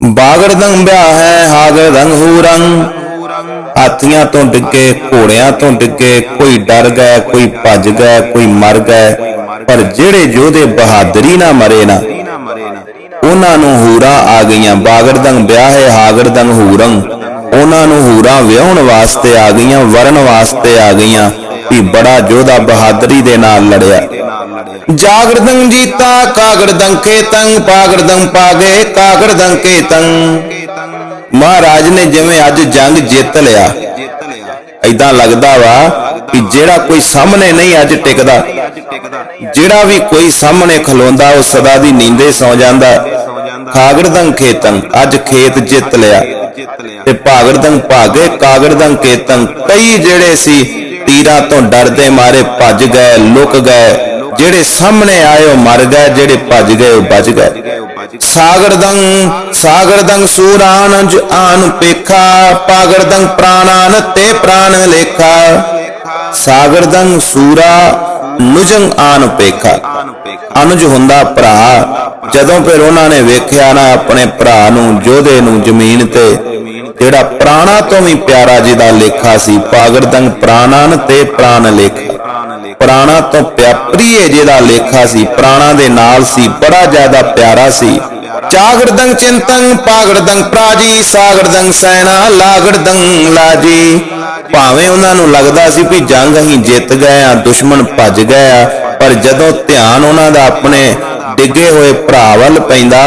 ਬਾਗੜਦੰ ਵਿਆਹ ਹੈ ਹਾਗੜਦੰ ਹੂਰੰ ਹਾਥੀਆਂ ਤੋਂ ਡਿੱਗੇ, ਘੋੜਿਆਂ ਤੋਂ ਡਿੱਗੇ, ਕੋਈ ਡਰ ਗਿਆ ਕੋਈ ਭੱਜ ਗਿਆ ਕੋਈ ਮਰ ਗਿਆ ਪਰ ਜਿਹੜੇ ਯੋਧੇ ਬਹਾਦਰੀ ਨਾ ਮਰੇ ਨਾ, ਉਹਨਾਂ ਨੂੰ ਹੂਰਾਂ ਆ ਗਈਆਂ। ਬਾਗੜਦੰ ਵਿਆਹ ਹੈ ਹਾਗੜਦੰ ਹੂਰੰ। ਉਹਨਾਂ ਨੂੰ ਹੂਰਾਂ ਵਿਆਹਣ ਵਾਸਤੇ ਆ ਗਈਆਂ, ਵਰਨ ਵਾਸਤੇ ਆ ਗਈਆਂ। ਵੀ ਬੜਾ ਯੋਧਾ ਬਹਾਦਰੀ ਦੇ ਨਾਲ ਲੜਿਆ। ਜਾਗਰਦੰ ਜੀਤਾ ਕਾਗੜਦੰ ਕੇਤੰ ਪਾਗੜਦੰ ਪਾਗੇ ਕਾਗੜਦੰ ਕੇਤੰ ਮਹਾਰਾਜ ਨੇ ਜਿਵੇਂ ਅੱਜ ਜੰਗ ਜਿੱਤ ਲਿਆ। ਐਦਾਂ ਲੱਗਦਾ ਵਾ ਕਿ ਜਿਹੜਾ ਕੋਈ ਸਾਹਮਣੇ ਨਹੀਂ ਅੱਜ ਟਿਕਦਾ, ਜਿਹੜਾ ਵੀ ਕੋਈ ਸਾਹਮਣੇ ਖਲੋਂਦਾ, ਉਹ ਸਦਾ ਦੀ ਨੀਂਦੇ ਸੌ ਜਾਂਦਾ। ਕਾਗੜਦੰ ਖੇਤੰ ਅੱਜ ਖੇਤ ਜਿੱਤ ਲਿਆ। ਤੇ ਭਾਗੜਦੰ ਭਾਗੇ ਕਾਗੜਦੰ ਕੇਤੰ ਕਈ ਜਿਹੜੇ ਸੀ ਤੀਰਾਂ ਤੋਂ ਡਰਦੇ ਮਾਰੇ ਭੱਜ ਗਏ, ਲੁਕ ਗਏ। ਜਿਹੜੇ ਸਾਹਮਣੇ ਆਏ ਉਹ ਮਰ ਗਏ, ਜਿਹੜੇ ਭੱਜ ਗਏ ਉਹ ਬਚ ਗਏ। ਸਾਗਰਦੰ ਸਾਗਰਦੰ ਸੂਰਾਨ ਆਨ ਪੇਖਾ ਪਾਗਰਦੰ ਪ੍ਰਾਨਾਨ ਤੇ ਪ੍ਰਾਨ ਲੇਖਾ। ਸਾਗਰਦੰ ਸੂਰਾ ਨੁਜੰ ਆਨ ਪੇਖਾ। ਅਨੁਜ ਹੁੰਦਾ ਭਰਾ, ਜਦੋਂ ਫਿਰ ਉਹਨਾਂ ਨੇ ਵੇਖਿਆ ਨਾ ਆਪਣੇ ਭਰਾ ਨੂੰ, ਜੋਧੇ ਨੂੰ ਜ਼ਮੀਨ ਤੇ। ਜਿਹੜਾ ਪ੍ਰਾਣਾ ਤੋਂ ਵੀ ਪਿਆਰਾ ਜਿਹਦਾ ਲੇਖਾ ਸੀ ਪਾਗਰਦੰ ਪ੍ਰਾਨਾਨ ਤੇ ਪ੍ਰਾਨ ਲੇਖਾ। ਪ੍ਰਾਣਾ ਤੋਂ ਪਿਆਪਰੀਏ ਜਿਹਦਾ ਲੇਖਾ ਸੀ, ਪ੍ਰਾਣਾ ਦੇ ਨਾਲ ਸੀ, ਬੜਾ ਜ਼ਿਆਦਾ ਪਿਆਰਾ ਸੀ। ਚਾਗੜਦੰ ਚਿੰਤਨ ਪਾਗੜਦੰ ਪ੍ਰਾਜੀ ਸਾਗੜਦੰ ਸੈਨਾ ਲਾਗੜਦੰ ਲਾਜੀ। ਭਾਵੇਂ ਉਹਨਾਂ ਨੂੰ ਲੱਗਦਾ ਸੀ ਵੀ ਜੰਗ ਅਸੀਂ ਜਿੱਤ ਗਏ ਆ ਦੁਸ਼ਮਣ ਭੱਜ ਗਏ ਆ ਪਰ ਜਦੋਂ ਧਿਆਨ ਉਹਨਾਂ ਦਾ ਆਪਣੇ ਡਿੱਗੇ ਹੋਏ ਭਰਾ ਵੱਲ ਪੈਂਦਾ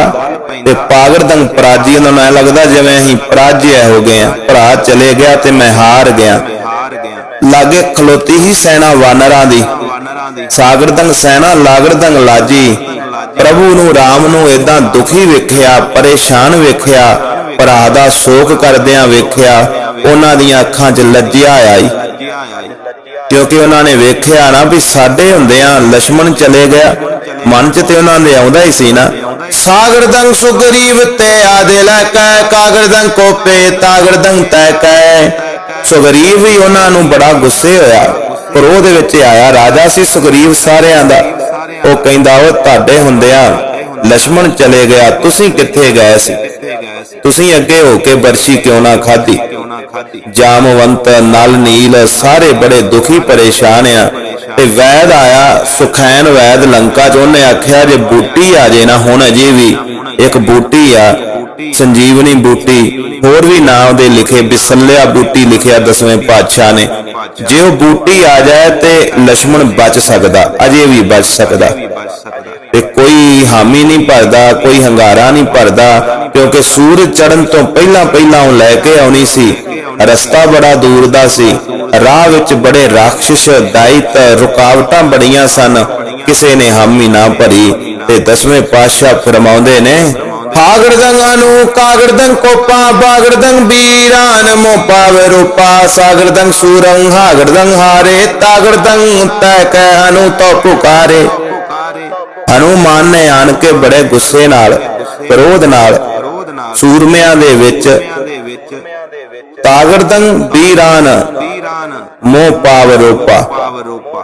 ਤੇ ਪਾਗੜਦੰਗ ਪਰਾਜੀ ਉਹਨਾਂ ਨੂੰ ਐ ਲੱਗਦਾ ਜਿਵੇਂ ਅਸੀਂ ਪਰਾਜਿਆ ਹੋ ਗਏ ਆ। ਭਰਾ ਚਲੇ ਗਿਆ ਤੇ ਮੈਂ ਹਾਰ ਗਿਆ। ਲਾਗੇ ਖਲੋਤੀ ਹੀ ਸੈਨਾ ਵਾਨਰਾਂ ਦੀ। ਸਾਗਰਦੰਗ ਸੈਨਾ ਲਾਗਰਦੰਗ ਲਾਜੀ। ਪ੍ਰਭੂ ਨੂੰ, ਰਾਮ ਨੂੰ ਇਦਾਂ ਦੁਖੀ ਵੇਖਿਆ, ਪਰੇਸ਼ਾਨ ਵੇਖਿਆ, ਭਰਾ ਦਾ ਸ਼ੋਕ ਕਰਦਿਆਂ ਵੇਖਿਆ, ਉਹਨਾਂ ਦੀਆਂ ਅੱਖਾਂ 'ਚ ਲੱਜਿਆ ਆਈ। ਕਿਉਂਕਿ ਉਹਨਾਂ ਨੇ ਵੇਖਿਆ ਨਾ ਵੀ ਸਾਡੇ ਹੁੰਦਿਆਂ ਲక్ష్మణ ਚਲੇ ਗਿਆ ਮਨ ਚ ਤੇ ਉਹਨਾਂ ਦੇ ਆਉਂਦਾ ਹੀ ਸੀ ਨਾ। ਸਾਗਰਦੰ ਸੁਗਰੀਵ ਤੇ ਆਦਿਲਾ ਕੈ ਕਾਗਰਦੰ ਕੋਪੇ ਤਾਗਰਦੰ ਤੈ ਕੈ। ਸੁਗਰੀਵ ਵੀ ਉਹਨਾਂ ਨੂੰ ਬੜਾ ਗੁੱਸੇ ਹੋਇਆ ਕ੍ਰੋਧ ਵਿੱਚ ਆਇਆ ਰਾਜਾ ਸੀ ਸੁਗਰੀਵ ਸਾਰਿਆਂ ਦਾ। ਉਹ ਕਹਿੰਦਾ ਉਹ ਤੁਹਾਡੇ ਹੁੰਦਿਆਂ ਲక్ష్మణ ਚਲੇ ਗਿਆ, ਤੁਸੀਂ ਕਿੱਥੇ ਗਏ ਸੀ? ਤੁਸੀਂ ਅੱਗੇ ਹੋ ਕੇ ਬਰਸ਼ੀ ਕਿਉਂ ਨਾ ਖਾਧੀ? ਜਾਮਵੰਤ ਨਲ ਨੀਲ ਸਾਰੇ ਬੜੇ ਦੁਖੀ ਪਰੇਸ਼ਾਨ ਆ। ਤੇ ਵੈਦ ਆਇਆ ਸੁਖੈਨ ਵੈਦ ਲੰਕਾ ਚ, ਉਹਨੇ ਆਖਿਆ, ਜੇ ਬੂਟੀ ਆ ਜੇ ਨਾ ਹੁਣ ਅਜੇ ਵੀ, ਇੱਕ ਬੂਟੀ ਆ, ਸੰਜੀਵਨੀ ਬੂਟੀ, ਹੋਰ ਵੀ ਨਾਮ ਦੇ ਲਿਖੇ ਬਿਸਲਿਆ ਬੂਟੀ ਲਿਖਿਆ ਦਸਵੇਂ ਪਾਤਸ਼ਾਹ ਨੇ। ਜੇ ਉਹ ਬੂਟੀ ਆ ਜਾਏ ਤੇ ਲక్ష్మణ ਬਚ ਸਕਦਾ, ਅਜੇ ਵੀ ਬਚ ਸਕਦਾ। ਤੇ ਕੋਈ ਹਾਮੀ ਨਹੀਂ ਭਰਦਾ, ਕੋਈ ਹੰਗਾਰਾ ਨਹੀਂ ਭਰਦਾ, ਕਿਉਂਕਿ ਸੂਰਜ ਚੜਨ ਤੋਂ ਪਹਿਲਾਂ ਪਹਿਲਾਂ ਉਹ ਲੈ ਕੇ ਆਉਣੀ ਸੀ। ਰਸਤਾ ਬੜਾ ਦੂਰ ਦਾ ਸੀ। ਰਾਹ ਵਿੱਚ ਬੜੇ ਰਾਖਸ਼ ਦਾਇਤ ਰੁਕਾਵਟਾਂ ਬੜੀਆਂ ਸਨ। ਕਿਸੇ ਨੇ ਹਾਮੀ ਨਾ ਭਰੀ ਤੇ ਦਸਵੇਂ ਪਾਤਸ਼ਾਹ ਫਰਮਾਉਂਦੇ ਨੇ ਹਾਗੜਦੰ ਅਨੂ ਕਾਗੜਦੰ ਕੋਪਾ ਬਾਗੜਦੰ ਬੀਰਾਨ ਮੋ ਪਾਵੇ ਰੂਪਾ ਸਾਗੜਦੰ ਸੂਰੰ ਹਾਗੜਦੰ ਹਾਰੇ ਤਾਗੜਦੰ ਤੈ ਕੈ ਅਨੂ ਤੋ ਪੁਕਾਰੇ। ਹਨੂਮਾਨ ਨੇ ਆਣ ਕੇ ਬੜੇ ਗੁੱਸੇ ਨਾਲ, ਕ੍ਰੋਧ ਨਾਲ, ਸੂਰਮਿਆਂ ਦੇ ਵਿੱਚ ਤਾਗੜਦੰ ਬੀਰਾਨ ਮੋਹ ਪਾਵ ਰੂਪਾ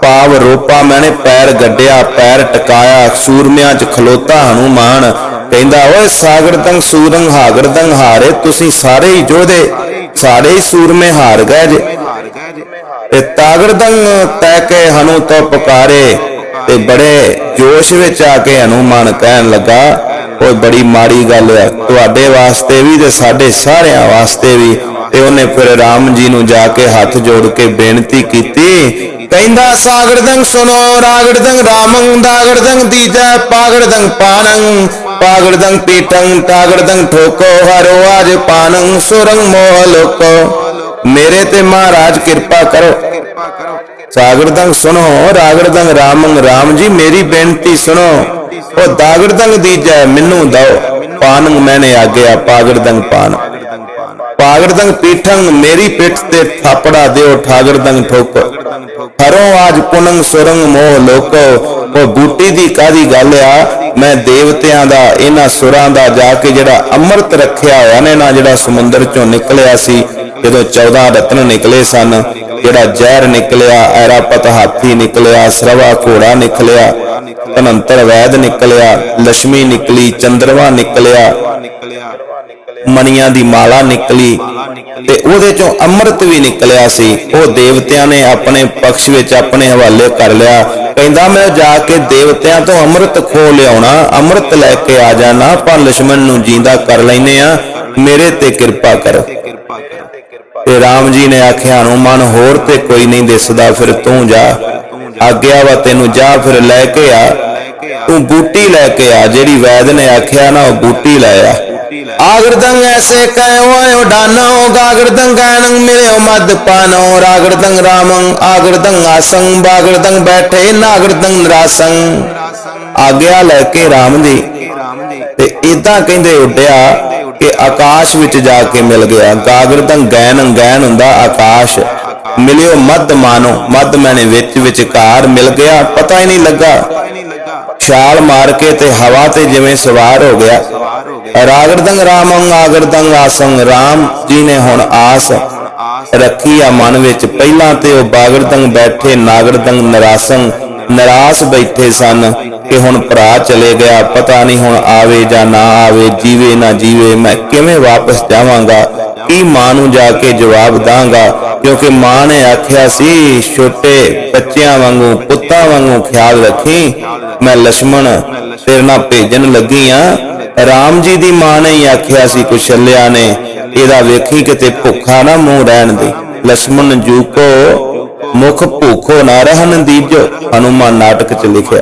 ਪਾਵ ਰੂਪਾ ਮੈਨੇ ਪੈਰ ਗੱਡਿਆ, ਪੈਰ ਟਿਕਾਇਆ, ਸੂਰਮਿਆਂ 'ਚ ਖਲੋਤਾ ਹਨੂਮਾਨ। ਕਹਿੰਦਾ, ਓਏ ਸਾਗੜਦੰ ਸੂਰੰ ਹਾਗੜਦੰ ਹਾਰੇ, ਤੁਸੀਂ ਸਾਰੇ ਹੀ ਜੋਧੇ ਸਾਰੇ ਹੀ ਸੂਰਮੇ ਹਾਰ ਗਏ ਜੇ। ਤੇ ਤਾਗੜਦੰ ਤੈ ਕੇ ਹਨੂ ਤੋਂ ਪੁਕਾਰੇ, ਤੇ ਬੜੇ ਜੋਸ਼ ਵਿੱਚ ਆ ਕੇ ਹਨੂਮਾਨ ਕਹਿਣ ਲੱਗਾ, ਓਏ ਬੜੀ ਮਾੜੀ ਗੱਲ ਹੈ ਤੁਹਾਡੇ ਵਾਸਤੇ ਵੀ ਤੇ ਸਾਡੇ ਸਾਰਿਆਂ ਵਾਸਤੇ ਵੀ। ਤੇ ਉਹਨੇ ਫਿਰ ਰਾਮ ਜੀ ਨੂੰ ਜਾ ਕੇ ਹੱਥ ਜੋੜ ਕੇ ਬੇਨਤੀ ਕੀਤੀ। ਕਹਿੰਦਾ ਸਾਗੜਦੰ ਸੁਨੋ ਰਾਗੜਦੰ ਰਾਮੰ ਦਾਗੜਦੰ ਦੀਜੈ ਪਾਗੜਦੰ ਪਾਣੰ ਪਾਗੜਦੰ ਪੀਟੰ ਤਾਗੜਦੰ ਠੋਕੋ, ਹਰੋ ਆਜ ਪਾਣੰ, ਸੁਰੰ ਮੋਹ ਲੋਕੋ। ਮੇਰੇ ਤੇ ਮਹਾਰਾਜ ਕਿਰਪਾ ਕਰੋ। ਸਾਗੜਦੰਗ ਸੁਣੋ ਰਾਗੜਦੰਗ ਰਾਮੰ, ਰਾਮ ਜੀ, ਮੇਰੀ ਬੇਨਤੀ ਸੁਣੋ। ਉਹ ਦਾਗੜਦੰਗ ਦੀਜੈ ਮੈਨੂੰ ਦਓ। ਪਾਨੰ ਮੈਨੇ ਆਗਿਆ ਪਾਗੜਦੰਗ ਪਾਨ ਪਾਗੜਦੰਗ ਪੀਠੰ ਮੇਰੀ ਪਿੱਠ ਤੇ ਥਾਪੜਾ ਦਿਓ ਠਾਗੜਦੰਗ ਠੋਕ। ਹਰੋ ਆਜ ਪੁਨੰ ਸੁਰੰਗ ਮੋਹ ਲੋਕੋ। ਉਹ ਬੂਟੀ ਦੀ ਕਾਦੀ ਗੱਲ ਆ? ਮੈਂ ਦੇਵਤਿਆਂ ਦਾ, ਇਹਨਾਂ ਸੁਰਾਂ ਦਾ ਜਾ ਕੇ ਜਿਹੜਾ ਅੰਮ੍ਰਿਤ ਰੱਖਿਆ ਹੋਇਆ ਨੇ, ਨਾ ਜਿਹੜਾ ਸਮੁੰਦਰ ਚੋਂ ਨਿਕਲਿਆ ਸੀ, ਜਦੋਂ 14 ਰਤਨ ਨਿਕਲੇ ਸਨ, ਜਿਹੜਾ ਜ਼ਹਿਰ ਨਿਕਲਿਆ, ਐਰਾਪਤ ਹਾਥੀ ਨਿਕਲਿਆ, ਸਰਵਾ ਘੋੜਾ ਨਿਕਲਿਆ ਅਨੰਤਰ ਵੈਦ ਨਿਕਲਿਆ ਲక్ష్ਮੀ ਨਿਕਲੀ ਚੰਦਰਵਾ ਨਿਕਲਿਆ। ਮਣੀਆਂ ਦੀ ਮਾਲਾ ਨਿਕਲੀ ਤੇ ਉਹਦੇ ਚੋਂ ਅੰਮ੍ਰਿਤ ਵੀ ਨਿਕਲਿਆ ਸੀ। ਉਹ ਦੇਵਤਿਆਂ ਨੇ ਆਪਣੇ ਪਕਸ਼ ਵਿੱਚ ਆਪਣੇ ਹਵਾਲੇ ਕਰ ਲਿਆ। ਕਹਿੰਦਾ, ਮੈਂ ਜਾ ਕੇ ਦੇਵਤਿਆਂ ਤੋਂ ਅੰਮ੍ਰਿਤ ਖੋ ਲਿਆਉਣਾ, ਅੰਮ੍ਰਿਤ ਲੈ ਕੇ ਆ ਜਾਣਾ, ਪਰ ਲక్ష్మణ ਨੂੰ ਜਿੰਦਾ ਕਰ ਲੈਨੇ ਆ। ਮੇਰੇ ਤੇ ਕਿਰਪਾ ਕਰ। ਤੇ RAM ਜੀ ਨੇ ਆਖਿਆ ਹਨੂਮਾਨ ਹੋਰ ਤੇ ਕੋਈ ਨਹੀਂ ਦਿਸਦਾ, ਫਿਰ ਤੂੰ ਜਾ। ਆਗਿਆ ਵਾ, ਤੈਨੂੰ ਜਾ, ਫਿਰ ਲੈ ਕੇ ਆ। ਤੂੰ ਬੂਟੀ ਲੈ ਕੇ ਆ, ਜਿਹੜੀ ਵੈਦ ਨੇ ਆਖਿਆ ਨਾ, ਉਹ ਬੂਟੀ ਲੈ ਆ। ਆਗਰਦੰ ਐਸੇ ਕਹਿਓ ਆਇਓ ਡਾਨੋ ਗਾਗਰਦੰ ਗੈਣੰ ਮਿਲਿਓ ਮਦ ਪਾਨੋ ਰਾਗਰਦੰ ਰਾਮੰ ਆਗਰਦੰ ਆਸੰ ਬਾਗਰਦੰ ਬੈਠੇ ਨਾਗਰਦੰ ਆਗਿਆ ਲੈ ਕੇ ਰਾਮ ਜੀ ਤੇ ਇਦਾਂ ਕਹਿੰਦੇ ਉੱਡਿਆ ਕਿ ਆਕਾਸ਼ ਵਿੱਚ ਜਾ ਕੇ ਮਿਲ ਗਿਆ। ਗਾਗਰਦੰ ਗੈਨ ਗੈਨ ਹੁੰਦਾ, ਆਕਾਸ਼ ਮਿਲਿਓ ਮੱਧ ਮਾਨੋ, ਮੱਧ ਮੈਨੇ ਵਿੱਚ ਵਿਚਕਾਰ ਮਿਲ ਗਿਆ, ਪਤਾ ਹੀ ਨਹੀਂ ਲੱਗਾ। ਛਾਲ ਮਾਰ ਕੇ ਤੇ ਹਵਾ ਤੇ ਜਿਵੇਂ ਸਵਾਰ ਹੋ ਗਿਆ। ਰਾਗੜਦੰਗ ਰਾਮੰ ਆਗੜਦੰਗ ਆਸੰ ਰਾਮ ਜੀ ਨੇ ਹੁਣ ਆਸ ਰੱਖੀ ਆ ਮਨ ਵਿੱਚ। ਪਹਿਲਾਂ ਤੇ ਉਹ ਬਾਗੜਦੰਗ ਬੈਠੇ ਨਾਗੜਦੰਗ ਨਰਾਸੰ ਨਰਾਸ ਬੈਠੇ ਸਨ ਕਿ ਹੁਣ ਭਰਾ ਚਲੇ ਗਿਆ। ਪਤਾ ਨਹੀਂ ਹੁਣ ਆਵੇ ਜਾਂ ਨਾ ਆਵੇ, ਜੀਵੇ ਨਾ ਜੀਵੇ, ਮੈਂ ਕਿਵੇਂ ਵਾਪਸ ਜਾਵਾਂਗਾ? ਕੀ ਮਾਂ ਨੂੰ ਜਾ ਕੇ ਜਵਾਬ ਦਾਂਗਾ? ਕਿਉਂਕਿ ਮਾਂ ਨੇ ਆਖਿਆ ਸੀ, ਛੋਟੇ ਬੱਚਿਆਂ ਵਾਂਗੂ, ਪੁੱਤਾਂ ਵਾਂਗੂ ਖਿਆਲ ਰੱਖੀ। ਮੈਂ ਲక్ష్మణ ਫਿਰ ਨਾ ਭੇਜਣ ਲੱਗੀ ਆ। ਰਾਮ ਜੀ ਦੀ ਮਾਂ ਨੇ ਆਖਿਆ ਸੀ ਕੁਸ਼ਲਿਆ ਨੇ। ਇਹਦਾ ਵੇਖੀ ਕਿਤੇ ਭੁੱਖਾ ਨਾ ਮੂੰਹ ਰਹਿਣ ਦੇ। ਲక్ష్మణ ਜੂਕੋ, ਮੁਖ ਭੁੱਖੋ ਨਾ ਰਹਿਣ ਦੀ ਜੋ ਹਨੂਮਾਨ ਨਾਟਕ ਚ ਲਿਖਿਆ।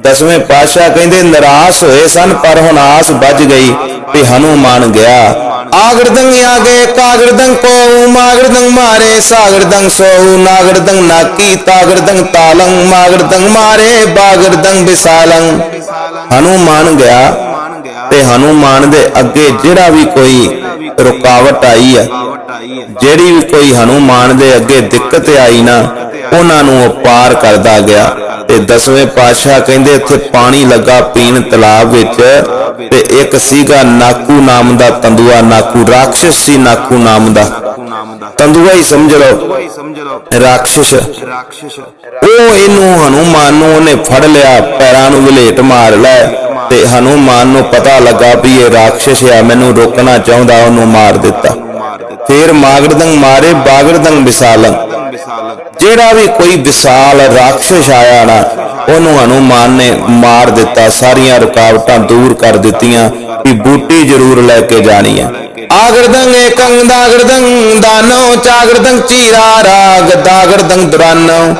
ਦਸਵੇਂ ਪਾਤਸ਼ਾਹ ਕਹਿੰਦੇ, ਨਿਰਾਸ਼ ਹੋਏ ਸਨ, ਪਰ ਹੁਣ ਆਸ ਬਚ ਗਈ ਵੀ ਹਨੂਮਾਨ ਗਿਆ। ਆਗਰਦੰ ਆਗੇ ਕਾਗਰਦੰ ਕੋ ਮਾਗਰਦੰ ਮਾਰੇ ਸਾਗਰਦੰ ਸੋਹੂ ਨਾਗਰਦੰ ਨਾਕੀ ਤਾਗਰਦੰ ਤਾਲੰ ਮਾਗਰਦੰ ਮਾਰੇ ਬਾਗਰਦੰ ਵਿਸਾਲੰ ਹਨੂਮਾਨ ਗਿਆ ਤੇ ਹਨੂਮਾਨ ਦੇ ਅੱਗੇ ਜਿਹੜਾ ਵੀ ਕੋਈ ਰੁਕਾਵਟ ਆਈ ਹੈ ਜਿਹੜੀ ਵੀ ਕੋਈ ਹਨੂਮਾਨ ਦੇ ਅੱਗੇ ਦਿੱਕਤ ਆਈ ਨਾ, ਉਹਨਾਂ ਨੂੰ ਉਹ ਪਾਰ ਕਰਦਾ ਗਿਆ ਤੇ ਦਸਵੇਂ ਪਾਤਸ਼ਾਹ ਕਹਿੰਦੇ, ਇੱਥੇ ਪਾਣੀ ਲੱਗਾ ਪੀਣ ਤਲਾਬ ਵਿੱਚ ਤੇ ਇੱਕ ਸੀਗਾ ਨਾਕੂ ਨਾਮ ਦਾ ਤੰਦੂਆ, ਨਾਕੂ ਰਾਖਸ਼ ਸੀ, ਨਾਕੂ ਨਾਮ ਦਾ। ਤੰਦੂਆ ਹੀ ਸਮਝ ਲਓ। ਰਾਖਸ਼ ਉਹ ਇਹਨੂੰ ਹਨੂਮਾਨ ਨੂੰ ਉਹਨੇ ਫੜ ਲਿਆ, ਪੈਰਾਂ ਨੂੰ ਵਿਲੇਟ ਮਾਰ ਲੈ। ਤੇ ਹਨੂਮਾਨ ਨੂੰ ਪਤਾ ਲੱਗਾ ਵੀ ਇਹ ਰਾਖਸ਼ ਆ, ਮੈਨੂੰ ਰੋਕਣਾ ਚਾਹੁੰਦਾ, ਉਹਨੂੰ ਮਾਰ ਦਿੱਤਾ। ਫੇਰ ਮਾਗਰਦੰਗ ਮਾਰੇ ਬਾਗਰਦੰਗ ਵਿਸਾਲੰ ਜਿਹੜਾ ਵੀ ਕੋਈ ਵਿਸਾਲ ਰਾਖਸ਼ ਆਇਆ ਨਾ, ਉਹਨੂੰ ਹਨੂਮਾਨ ਨੇ ਮਾਰ ਦਿੱਤਾ, ਸਾਰੀਆਂ ਰੁਕਾਵਟਾਂ ਦੂਰ ਕਰ ਦਿੱਤੀਆਂ ਵੀ ਬੂਟੀ ਜ਼ਰੂਰ ਲੈ ਕੇ ਜਾਣੀ ਹੈ। ਆਗਰਦੰ ਏਕੰ ਦਾਗਰਦੰ ਦਾਨੋ ਚਾਗਰਦੰ ਚੀਰਾ ਰਾਗ ਦਾਗਰਦੰ ਦੁਰਾਨੋ।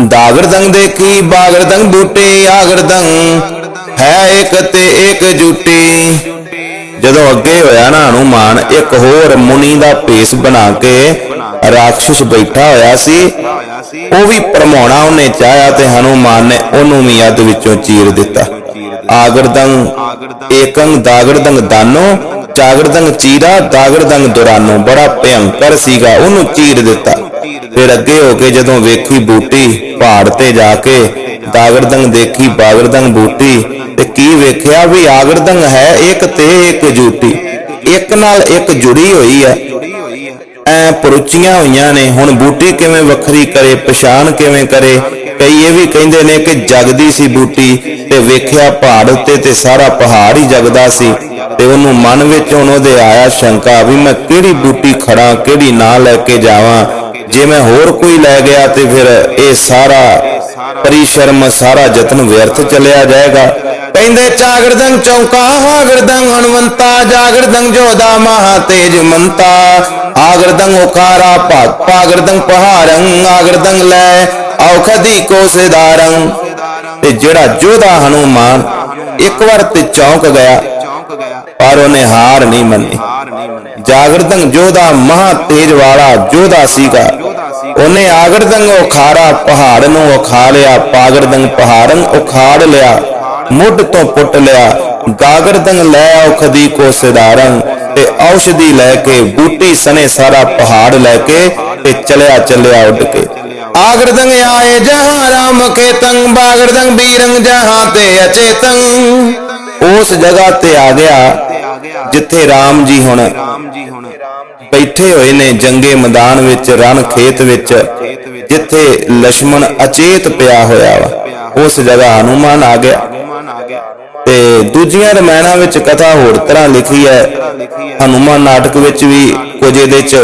ਦਾਗਰਦੰ ਦੇਖੀ ਬਾਗਰਦੰ ਬੂਟੇ ਆਗਰਦੰ ਹੈ ਇੱਕ ਤੇ ਇੱਕ ਜੁਟੀ। ਜਦੋਂ ਅੱਗੇ ਹੋਇਆ ਨਾ ਹਨੂਮਾਨ, ਇੱਕ ਹੋਰ ਮੁਨੀ ਦਾ ਭੇਸ ਬਣਾ ਕੇ ਰਾਖਸ਼ ਬੈਠਾ ਹੋਇਆ ਸੀ, ਉਹ ਵੀ ਭਰਮਾਉਣਾ ਉਹਨੇ ਚਾਹਿਆ ਤੇ ਹਨੂਮਾਨ ਨੇ ਉਹਨੂੰ ਵੀ ਅੱਧ ਵਿੱਚੋਂ ਚੀਰ ਦਿੱਤਾ। ਆਗਰਦੰ ਏਕੰ ਦਾਗਰਦੰ ਦਾਨੋ ਚਾਗਰਦੰ ਚੀਰਾ ਦਾਗਰਦੰ ਦੁਰਾਨੋ, ਬੜਾ ਭਿਅੰਕਰ ਸੀਗਾ, ਉਹਨੂੰ ਚੀਰ ਦਿੱਤਾ। ਫਿਰ ਅੱਗੇ ਹੋ ਕੇ ਜਦੋਂ ਵੇਖੀ ਬੂਟੀ ਪਹਾੜ ਤੇ ਜਾ ਕੇ, ਦਾਗਰਦੰਗ ਦੇਖੀ, ਬਾਗਰਦੰਗ ਬੂਟੀ, ਤੇ ਕੀ ਵੇਖਿਆ ਵੀ ਆਗਰਦੰਗ ਹੈ ਇੱਕ ਤੇ ਇੱਕ ਜੂਟੀ, ਇੱਕ ਨਾਲ ਇੱਕ ਜੁੜੀ ਹੋਈ ਹੈ ਐ ਪਰੁਚੀਆਂ ਹੋਈਆਂ ਨੇ। ਹੁਣ ਬੂਟੀ ਕਿਵੇਂ ਵੱਖਰੀ ਕਰੇ, ਪਛਾਣ ਕਿਵੇਂ ਕਰੇ? ਕਈ ਇਹ ਵੀ ਕਹਿੰਦੇ ਨੇ ਕਿ ਜਗਦੀ ਸੀ ਬੂਟੀ ਤੇ ਵੇਖਿਆ ਪਹਾੜ ਉੱਤੇ ਤੇ ਸਾਰਾ ਪਹਾੜ ਹੀ ਜਗਦਾ ਸੀ। ਤੇ ਉਹਨੂੰ ਮਨ ਵਿੱਚ ਹੁਣ ਉਹਦੇ ਆਇਆ ਸ਼ੰਕਾ ਵੀ ਮੈਂ ਕਿਹੜੀ ਬੂਟੀ ਖੜਾ, ਕਿਹੜੀ ਨਾ ਲੈ ਕੇ ਜਾਵਾਂ? ਜੇ ਮੈਂ ਹੋਰ ਕੋਈ ਲੈ ਗਿਆ ਤੇ ਫਿਰ ਇਹ ਸਾਰਾ ਪਰਿਸ਼ਰਮ ਸਾਰਾ ਯਤਨ ਵਿਅਰਥ ਚਲਿਆ ਜਾਏਗਾ। ਕਹਿੰਦੇ ਚਾਗਰਦੰ ਚੌਂਕਾ ਆਗਰਦੰ ਹਨਵੰਤਾ ਜਾਗਰਦੰ ਜੋਦਾ ਮਹਾ ਤੇਜ ਮੰਤਾ। ਆਗਰਦੰ ਉਕਾਰਾ ਭਾਗ ਪਾਗਰਦੰ ਪਹਾਰੰ ਆਗਰਦੰ ਲੈ। ਔਖਦੀ ਕੋ ਸਿਦਾਰੰ ਤੇ ਜਿਹੜਾ ਜੋਧਾ ਹਨੂਮਾਨ ਇੱਕ ਵਾਰ ਤੇ ਚੌਂਕ ਗਿਆ, ਪਰ ਉਹਨੇ ਹਾਰ ਨਹੀਂ ਮੰਨੀ। ਜਾਗਰਦੰ ਜੋਧਾ ਮਹਾ ਤੇਜ ਵਾਲਾ ਜੋਧਾ ਸੀਗਾ। ਉਹਨੇ ਆਗਰਦੰ ਓਖਾਰਾ ਪਹਾੜ ਨੂੰ ਉਖਾ ਲਿਆ ਪਾਗਰਦੰ ਪਹਾੜੰ ਉਖਾੜ ਲਿਆ। ਮੁੱਢ ਤੋਂ ਪੁੱਟ ਲਿਆ। ਗਾਗਰਦਨ ਲੈ ਆਉ ਖਦੀ ਕੋ ਸਿਧਾਰੰ ਤੇ ਔਸ਼ਧੀ ਲੈ ਕੇ ਬੂਟੀ ਸਨੇ ਸਾਰਾ ਪਹਾੜ ਲੈ ਕੇ ਤੇ ਚਲਿਆ ਚਲਿਆ ਉੱਡ ਕੇ। ਆਗਰਦਨ ਆਏ ਜਹਾਂ ਰਾਮ ਕੇ ਤਨ ਬਾਗਰਦਨ ਬੀਰੰ ਜਹਾਂ ਤੇ ਅਚੇਤੰ ਉਸ ਜਗ੍ਹਾ ਤੇ ਆ ਗਿਆ ਜਿੱਥੇ ਰਾਮ ਜੀ ਹੁਣ ਬੈਠੇ ਹੋਏ ਨੇ ਜੰਗੇ ਮੈਦਾਨ ਵਿੱਚ ਰਣ ਖੇਤ ਵਿੱਚ ਜਿੱਥੇ ਲక్ష్మణ ਅਚੇਤ ਪਿਆ ਹੋਇਆ ਵਾ। ਉਸ ਜਗ੍ਹਾ ਹਨੂਮਾਨ ਆ ਗਿਆ। ਤੇ ਦੂਜੀਆਂ ਰਮਾਇਣਾਂ ਵਿੱਚ ਕਥਾ ਹੋਰ ਤਰ੍ਹਾਂ ਲਿਖੀ ਹੈ। ਹਨੂਮਾਨ ਨਾਟਕ ਵਿੱਚ ਵੀ ਕੁਝ ਇਹਦੇ ਚ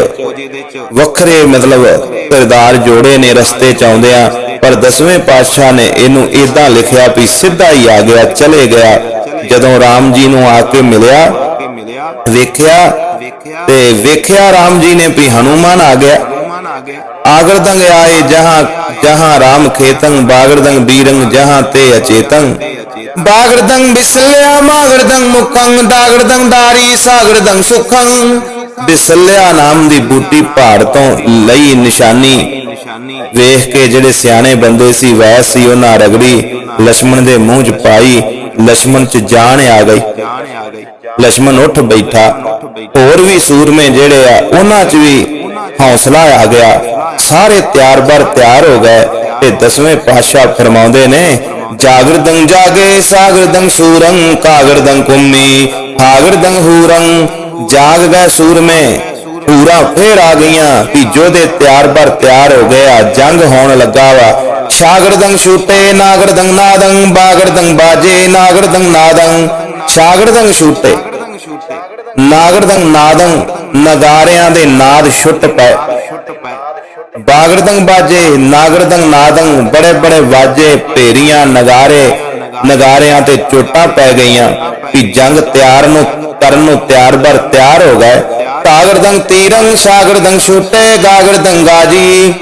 ਵੱਖਰੇ ਮਤਲਬ ਕਿਰਦਾਰ ਜੋੜੇ ਨੇ, ਰਸਤੇ ਚ ਆਉਂਦਿਆਂ ਪਰ ਦਸਵੇਂ ਪਾਤਸ਼ਾਹ ਨੇ ਇਹਨੂੰ ਇਦਾਂ ਲਿਖਿਆ ਵੀ ਸਿੱਧਾ ਹੀ ਆ ਗਿਆ, ਚਲੇ ਗਿਆ। ਜਦੋਂ ਰਾਮ ਜੀ ਨੂੰ ਆ ਕੇ ਮਿਲਿਆ, ਵੇਖਿਆ, ਤੇ ਵੇਖਿਆ ਰਾਮ ਜੀ ਨੇ ਵੀ ਹਨੂਮਾਨ ਆ ਗਿਆ। ਆਗਰਦੰਗ ਆਏ, ਜਹਾਂ ਜਹਾਂ ਰਾਮ ਖੇਤੰ ਬਾਗਰਦੰਗ ਬੀਰੰਗ, ਜਹਾਂ ਤੇ ਅਚੇਤੰ। ਦਾਗੜਦੰ ਬਿਸਲਿਆ ਮਾਗੜਦੰ ਮੁਕਮ ਦਾਗੜਦੰ ਦਾਰੀ ਸਾਗੜਦੰ ਸੁਖਮ ਬਿਸਲਿਆ ਨਾਮ ਦੀ ਬੂਟੀ ਪਹਾੜ ਤੋਂ ਲਈ ਨਿਸ਼ਾਨੀ। ਵੇਖ ਕੇ ਜਿਹੜੇ ਸਿਆਣੇ ਬੰਦੇ ਸੀ ਵੈਸ ਸੀ, ਉਹਨਾਂ ਰਗੜੀ ਲక్ష్మణ ਦੇ ਮੂੰਹ 'ਚ ਪਾਈ ਲక్ష్మణ 'ਚ ਜਾਨ ਆ ਗਈ। ਲక్ష్మణ ਉੱਠ ਬੈਠਾ। ਹੋਰ ਵੀ ਸੂਰਮੇ ਜਿਹੜੇ ਆ, ਉਹਨਾਂ 'ਚ ਵੀ ਹੌਸਲਾ ਆ ਗਿਆ। ਸਾਰੇ ਤਿਆਰ ਬਰ ਤਿਆਰ ਹੋ ਗਏ ਤੇ ਦਸਵੇਂ ਪਾਸ਼ਾ ਫਰਮਾਉਂਦੇ ਨੇ ਜਾਗਰਦੰ ਜਾਗੇ, ਸਾਗਰਦੰ ਸੂਰੰ, ਕਾਗਰਦੰ ਕੁੰਮੀ ਹਾਗਰਦੰ ਹੂਰੰ। ਜਾਗ ਗਏ ਸੂਰਮੇ ਪੂਰਾ ਫੇਰ ਆ ਗਈਆਂ ਵੀ ਜੋਧੇ ਤਿਆਰ ਬਰ ਤਿਆਰ ਹੋ ਗਿਆ, ਜੰਗ ਹੋਣ ਲੱਗਾ ਵਾ। ਸਾਗਰਦੰ ਛੂਟੇ ਨਾਗਰਦੰ ਨਾਦੰ, ਬਾਗਰਦੰ ਬਾਜੇ, ਨਾਗਰਦੰ ਨਾਦੰ। ਸਾਗਰਦੰ ਛੂਟੇ ਨਾਗਰਦੰ ਨਾਦੰ, ਨਗਾਰਿਆਂ ਦੇ ਨਾਦ ਛੁੱਟ ਪਏ। ਬਾਗਰਦੰ ਬਾਜੇ ਨਾਗਰਦੰ ਨਾਦੰ ਬੜੇ ਬੜੇ ਵਾਜੇ ਭੇਰੀਆਂ ਨਗਾਰੇ, ਨਗਾਰਿਆਂ ਤੇ ਚੋਟਾਂ ਪੈ ਗਈਆਂ ਵੀ ਜੰਗ ਤਿਆਰ ਨੂੰ ਕਰਨ ਨੂੰ ਤਿਆਰ ਬਰ ਤਿਆਰ ਹੋ ਗਏ। ਕਾਗਰਦੰ ਤੀਰੰ ਸਾਗਰਦੰ ਛੁੱਟੇ ਗਾਗਰਦੰ ਗਾਜੀ।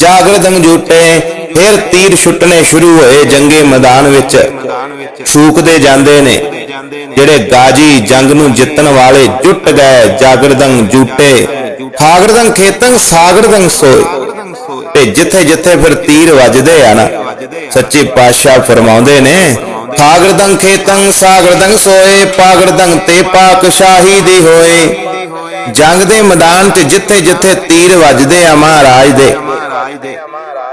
ਜਾਗਰਦੰ ਜੁਟੇ ਫਿਰ ਤੀਰ ਛੁੱਟਣੇ ਸ਼ੁਰੂ ਹੋਏ ਜੰਗੇ ਮੈਦਾਨ ਵਿੱਚ। ਫੂਕਦੇ ਜਾਂਦੇ ਨੇ, ਜਿਹੜੇ ਗਾਜੀ ਜੰਗ ਨੂੰ ਜਿੱਤਣ ਵਾਲੇ ਜੁੱਟ ਗਏ ਜਾਗਰਦੰ ਜੂਟੇ ਖਾਗਰਦੰ ਖੇਤਨ ਸਾਗਰਦੰ ਸੋਏ। ਤੇ ਜਿੱਥੇ ਜਿੱਥੇ ਫਿਰ ਤੀਰ ਵੱਜਦੇ ਆ ਨਾ ਸੱਚੇ ਪਾਤਸ਼ਾਹ ਫਰਮਾਉਂਦੇ ਨੇ ਖਾਗਰਦੰ ਖੇਤਨ ਸਾਗਰਦੰ ਸੋਏ ਪਾਗਰਦੰ ਤੇ ਪਾਕ ਸ਼ਾਹੀ ਦੇ ਹੋਏ। ਜੰਗ ਦੇ ਮੈਦਾਨ 'ਚ ਜਿੱਥੇ ਜਿੱਥੇ ਤੀਰ ਵੱਜਦੇ ਆ ਮਹਾਰਾਜ ਦੇ।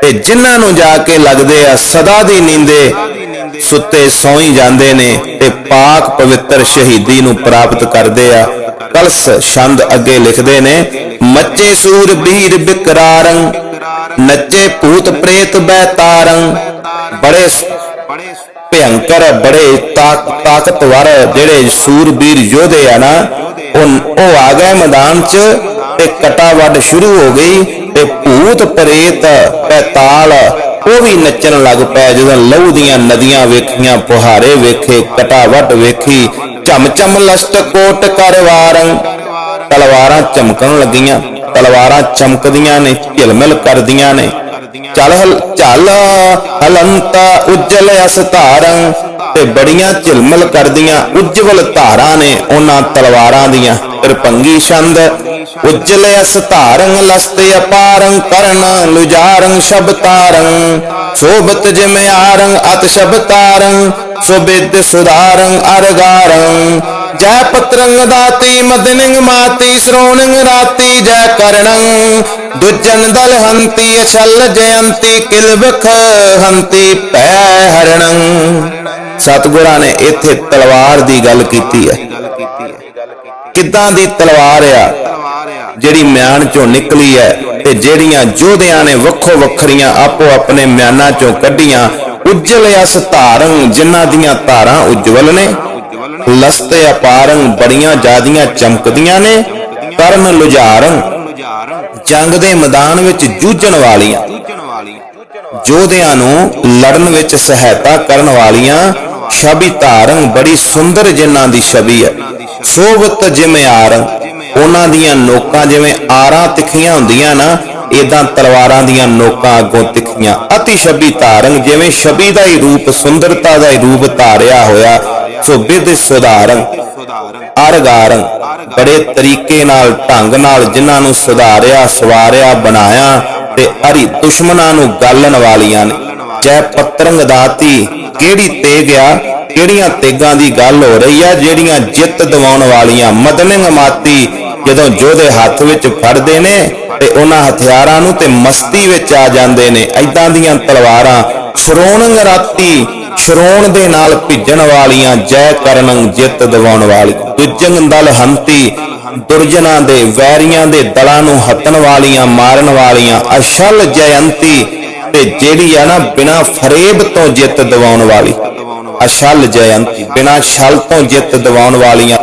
ਤੇ ਜਿਨ੍ਹਾਂ ਨੂੰ ਜਾ ਕੇ ਲੱਗਦੇ ਆ ਸਦਾ ਦੀ ਨੀਂਦੇ ਸੁੱਤੇ ਸੌਂ ਜਾਂਦੇ ਨੇ ਤੇ ਪਾਕ ਪਵਿੱਤਰ ਸ਼ਹੀਦੀ ਨੂੰ ਪ੍ਰਾਪਤ ਕਰਦੇ ਆ। ਕਲਸ ਛੰਦ ਅੱਗੇ ਲਿਖਦੇ ਨੇ, ਮੱਚੇ ਸੂਰ ਬੀਰ ਬਿਕਰਾਰੰ, ਨੱਚੇ ਭੂਤ ਪ੍ਰੇਤ ਬੈਤਾਰੰ ਬੜੇ ਭਿਅੰਕਰ, ਬੜੇ ਤਾਕ- ਤਾਕਤਵਰ ਜਿਹੜੇ ਸੂਰਬੀਰ ਯੋਧੇ ਆ ਨਾ, ਉਹ ਆ ਗਏ ਮੈਦਾਨ 'ਚ ਤੇ ਕਟਾ ਵੱਢ ਸ਼ੁਰੂ ਹੋ ਗਈ ਤੇ ਭੂਤ ਪ੍ਰੇਤ ਪੈਤਾਲ ਉਹ ਵੀ ਨੱਚਣ ਲੱਗ ਪਏ ਜਦੋਂ ਲਹੂ ਦੀਆਂ ਨਦੀਆਂ ਵੇਖੀਆਂ, ਪੁਹਾਰੇ ਵੇਖੇ, ਕਟਾਵਟ ਵੇਖੀ ਝਮ ਝਮ ਲਸਟ ਕੋਟ ਕਰਵਾਰੰ। ਤਲਵਾਰਾਂ ਚਮਕਣ ਲੱਗੀਆਂ, ਤਲਵਾਰਾਂ ਚਮਕਦੀਆਂ ਨੇ, ਝਿਲਮਿਲ ਕਰਦੀਆਂ ਨੇ। ਚੱਲ ਹਲ ਚੱਲ ਹਲੰਤ ਉਜਲ ਅਸਤਾਰੰ। ਤੇ ਬੜੀਆਂ ਝਿਲਮਲ ਕਰਦੀਆਂ ਉਜਵਲ ਧਾਰਾਂ ਨੇ ਉਹਨਾਂ ਤਲਵਾਰਾਂ ਦੀਆਂ। ਤਰਪੰਗੀ ਛੰਦ, ਉਜਲ ਅਸਤਾਰੰ ਲਸਤੇ ਅਪਾਰੰ ਕਰਨ ਲੁਜਾਰੰ ਸ਼ਬਤਾਰੰ ਸੋਭਤ ਜਿਮਿਆਰੰ ਅਤ ਸ਼ਬਤਾਰੰ ਸੁਬਿਦ ਸੁਧਾਰੰ, ਅਰਗਾਰੰ। ਜੈ ਪਤਰੰ ਦਾਤੀ ਮਦਨਿੰਗ ਮਾਤੀ, ਸ਼੍ਰੋਣਿੰਗ ਰਾਤੀ, ਜੈ ਕਰਣੰ। ਦੁਜਨ ਦਲ ਹੰਤੀ, ਅਛਲ ਜਯੰਤੀ ਕਿਲ ਬਖ ਹੰਤੀ, ਪੈ ਹਰਣੰ। ਸਤਿਗੁਰਾਂ ਨੇ ਇੱਥੇ ਤਲਵਾਰ ਦੀ ਗੱਲ ਕੀਤੀ ਹੈ। ਕਿੱਦਾਂ ਦੀ ਤਲਵਾਰ ਆ, ਜਿਹੜੀ ਮਿਆਨ ਚੋਂ ਨਿਕਲੀ ਹੈ ਤੇ ਜਿਹੜੀਆਂ ਯੋਧਿਆਂ ਨੇ ਵੱਖੋ ਵੱਖਰੀਆਂ ਆਪੋ ਆਪਣੇ ਮਿਆਨਾਂ ਚੋਂ ਕੱਢੀਆਂ, ਉਜਲ ਅਸ ਧਾਰੰ, ਜਿਨ੍ਹਾਂ ਦੀਆਂ ਧਾਰਾਂ ਉਜਵਲ ਨੇ। ਲਸਤੇ ਅਪਾਰੰ ਬੜੀਆਂ ਜਾਦੀਆਂ ਚਮਕਦੀਆਂ ਨੇ ਕਰਨ ਲੁਝਾਰੰ, ਜੰਗ ਦੇ ਮੈਦਾਨ ਵਿੱਚ ਜੂਝਣ ਵਾਲੀਆਂ। ਯੋਧਿਆਂ ਨੂੰ ਲੜਨ ਵਿੱਚ ਸਹਾਇਤਾ ਕਰਨ ਵਾਲੀਆਂ ਛਬੀ ਧਾਰੰ ਬੜੀ ਸੁੰਦਰ ਜਿਨ੍ਹਾਂ ਦੀ ਛਵੀ ਹੈ। ਸੋਭਤ ਜਿਵੇਂ ਆਰੰ, ਉਹਨਾਂ ਦੀਆਂ ਨੋਕਾਂ ਜਿਵੇਂ ਆਰਾਂ ਤਿੱਖੀਆਂ ਹੁੰਦੀਆਂ ਨਾ ਇਦਾਂ ਤਲਵਾਰਾਂ ਦੀਆਂ ਨੋਕਾਂ ਅੱਗੋਂ ਤਿੱਖੀਆਂ। ਅਤੀ ਛਬੀ ਧਾਰੰ ਜਿਵੇਂ ਛਬੀ ਦਾ ਹੀ ਰੂਪ, ਸੁੰਦਰਤਾ ਦਾ ਹੀ ਰੂਪ ਧਾਰਿਆ ਹੋਇਆ ਸੋ ਵਿਦ ਸੁਧਾਰੰ ਅਰਗਾਰੰ ਬੜੇ ਤਰੀਕੇ ਨਾਲ, ਢੰਗ ਨਾਲ ਜਿਨ੍ਹਾਂ ਨੂੰ ਸੁਧਾਰਿਆ, ਸਵਾਰਿਆ, ਬਣਾਇਆ ਤੇ ਅਰੀ ਦੁਸ਼ਮਣਾਂ ਨੂੰ ਗਾਲਣ ਵਾਲੀਆਂ ਨੇ। ਜੈ ਪਤਰੰਗ ਦਾਤੀ ਕਿਹੜੀ ਤੇਗ ਆ? ਕਿਹੜੀਆਂ ਤੇਗਾਂ ਦੀ ਗੱਲ ਹੋ ਰਹੀ ਆ? ਜਿਹੜੀਆਂ ਜਿੱਤ ਦਿਵਾਉਣ ਵਾਲੀਆਂ ਮਦਨਿੰਗ ਮਾਤੀ ਜਦੋਂ ਜੋਧੇ ਹੱਥ ਵਿੱਚ ਫੜਦੇ ਨੇ ਤੇ ਉਹਨਾਂ ਹਥਿਆਰਾਂ ਨੂੰ ਤੇ ਮਸਤੀ ਵਿੱਚ ਆ ਜਾਂਦੇ ਨੇ। ਐਦਾਂ ਦੀਆਂ ਤਲਵਾਰਾਂ ਸ਼ਰੋਣੰਗ ਰਾਤੀ ਸ਼ਰੋਣ ਦੇ ਨਾਲ ਭਿੱਜਣ ਵਾਲੀਆਂ ਜੈ ਕਰਨੰ ਜਿੱਤ ਦਿਵਾਉਣ ਵਾਲੀ। ਦੁਜੰਗ ਦਲ ਹੰਤੀ ਦੁਰਜਨਾਂ ਦੇ ਵੈਰੀਆਂ ਦੇ ਦਲਾਂ ਨੂੰ ਹੱਤਣ ਵਾਲੀਆਂ, ਮਾਰਨ ਵਾਲੀਆਂ ਅਸ਼ਲ ਜਯੰਤੀ ਤੇ ਜਿਹੜੀ ਆ ਨਾ ਬਿਨਾ ਫਰੇਬ ਤੋਂ ਜਿੱਤ ਦਿਵਾਉਣ ਵਾਲੀ, ਅਸ਼ਲ ਜਯੰਤੀ, ਬਿਨਾ ਛਲ ਤੋਂ ਜਿੱਤ ਦਿਵਾਉਣ ਵਾਲੀਆਂ